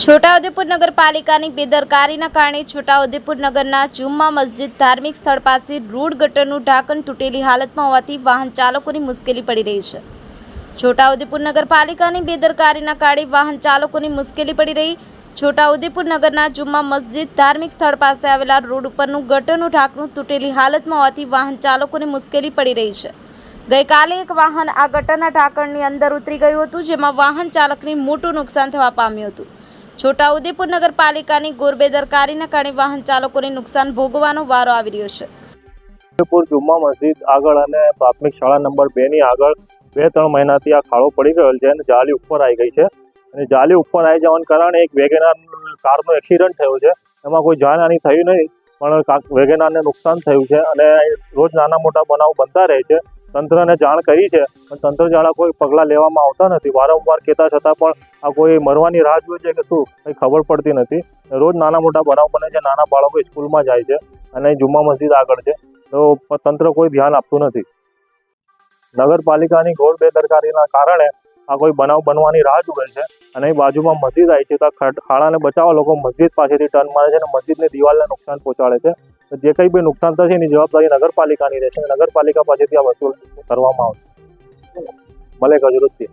છોટાઉદેપુર નગરપાલિકાની બેદરકારીના કારણે છોટાઉદેપુર નગરના જુમ્મા મસ્જિદ ધાર્મિક સ્થળ પાસે રોડ ગટરનું ઢાંકણ તૂટેલી હાલતમાં હોવાથી વાહન ચાલકોની મુશ્કેલી પડી રહી છે. છોટાઉદેપુર નગરપાલિકાની બેદરકારીના કારણે વાહન ચાલકોની મુશ્કેલી પડી રહી. છોટાઉદેપુર નગરના જુમ્મા મસ્જિદ ધાર્મિક સ્થળ પાસે આવેલા રોડ ઉપરનું ગટરનું ઢાંકણું તૂટેલી હાલતમાં હોવાથી વાહન ચાલકોને મુશ્કેલી પડી રહી છે. ગઈકાલે એક વાહન આ ગટરના ઢાંકણની અંદર ઉતરી ગયું હતું, જેમાં વાહન ચાલકને મોટું નુકસાન થવા પામ્યું હતું. છોટાઉદેપુર નગરપાલિકાની ગોરબેદરકારીના કારણે વાહન ચાલકોને નુકસાન ભોગવવાનો વારો આવી રહ્યો છે. ઉદેપુર જુમ્મા મસ્જિદ આગળ અને પ્રાથમિક શાળા નંબર બે ની આગળ બે ત્રણ મહિનાથી આ ખાડો પડી ગયો છે અને જાલી ઉપર આવી ગઈ છે. અને જાલી ઉપર આવી જવાને કારણે એક વેગેનાર કારનો એક્સિડન્ટ થયો છે. એમાં કોઈ જાનહાની થયું નહીં, પણ વેગેનારને નુકસાન થયું છે અને રોજ નાના મોટા બનાવ બનતા રહે છે. તંત્રને જાણ કરી છે. પણ તંત્ર દ્વારા કોઈ પગલાં લેવામાં આવતા નથી. વારંવાર કહેતા છતાં પણ આ કોઈ મરવાની રાહ જોઈ છે કે શું? કંઈ ખબર પડતી નથી. રોજ નાના મોટા બનાવ બને છે. નાના બાળકો સ્કૂલમાં જાય છે અને જુમ્મા મસ્જિદ આગળ છે. તો તંત્ર કોઈ ધ્યાન આપતું નથી. નગરપાલિકાની ઘોર બેદરકારીના કારણે આ કોઈ બનાવ બનવાની રાહ જુએ છે અને એ બાજુમાં મસ્જિદ આવી છે. તો ખાડાને બચાવવા લોકો મસ્જિદ પાસેથી ટર્ન મારે છે અને મસ્જિદની દિવાલને નુકસાન પહોંચાડે છે. જે કંઈ બી નુકસાન થશે એની જવાબદારી નગરપાલિકાની રહેશે નગરપાલિકા પાસેથી આ વસૂલ કરવામાં આવશે. ભલે અઝરુદ્દીન